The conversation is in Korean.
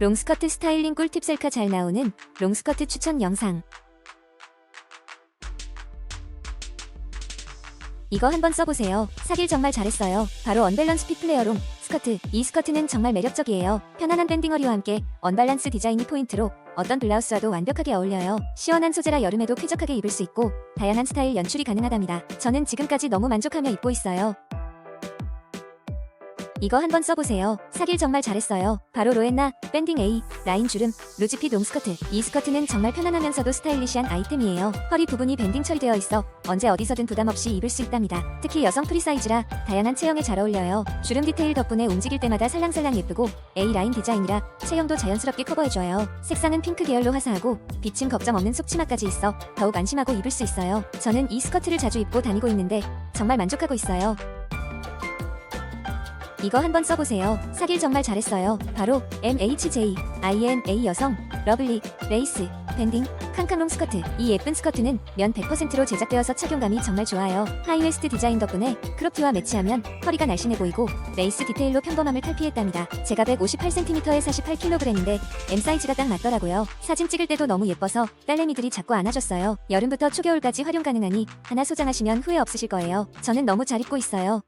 롱스커트 스타일링 꿀팁 셀카 잘 나오는 롱스커트 추천 영상. 이거 한번 써보세요. 사길 정말 잘했어요. 바로 언밸런스 핏 플레어 롱 스커트. 이 스커트는 정말 매력적이에요. 편안한 밴딩 허리와 함께 언밸런스 디자인이 포인트로 어떤 블라우스와도 완벽하게 어울려요. 시원한 소재라 여름에도 쾌적하게 입을 수 있고 다양한 스타일 연출이 가능하답니다. 저는 지금까지 너무 만족하며 입고 있어요. 이거 한번 써보세요. 사길 정말 잘했어요. 바로 로엔나, 밴딩 A, 라인 주름, 루즈핏 롱스커트. 이 스커트는 정말 편안하면서도 스타일리시한 아이템이에요. 허리 부분이 밴딩 처리되어 있어 언제 어디서든 부담 없이 입을 수 있답니다. 특히 여성 프리 사이즈라 다양한 체형에 잘 어울려요. 주름 디테일 덕분에 움직일 때마다 살랑살랑 예쁘고 A 라인 디자인이라 체형도 자연스럽게 커버해줘요. 색상은 핑크 계열로 화사하고 빛은 걱정 없는 속치마까지 있어 더욱 안심하고 입을 수 있어요. 저는 이 스커트를 자주 입고 다니고 있는데 정말 만족하고 있어요. 이거 한번 써보세요. 사길 정말 잘했어요. 바로 MHJ, INA 여성, 러블리, 레이스, 밴딩, 캉캉롱 스커트. 이 예쁜 스커트는 면 100%로 제작되어서 착용감이 정말 좋아요. 하이웨스트 디자인 덕분에 크롭티와 매치하면 허리가 날씬해 보이고 레이스 디테일로 평범함을 탈피했답니다. 제가 158cm에 48kg인데 M 사이즈가 딱 맞더라고요. 사진 찍을 때도 너무 예뻐서 딸내미들이 자꾸 안아줬어요. 여름부터 초겨울까지 활용 가능하니 하나 소장하시면 후회 없으실 거예요. 저는 너무 잘 입고 있어요.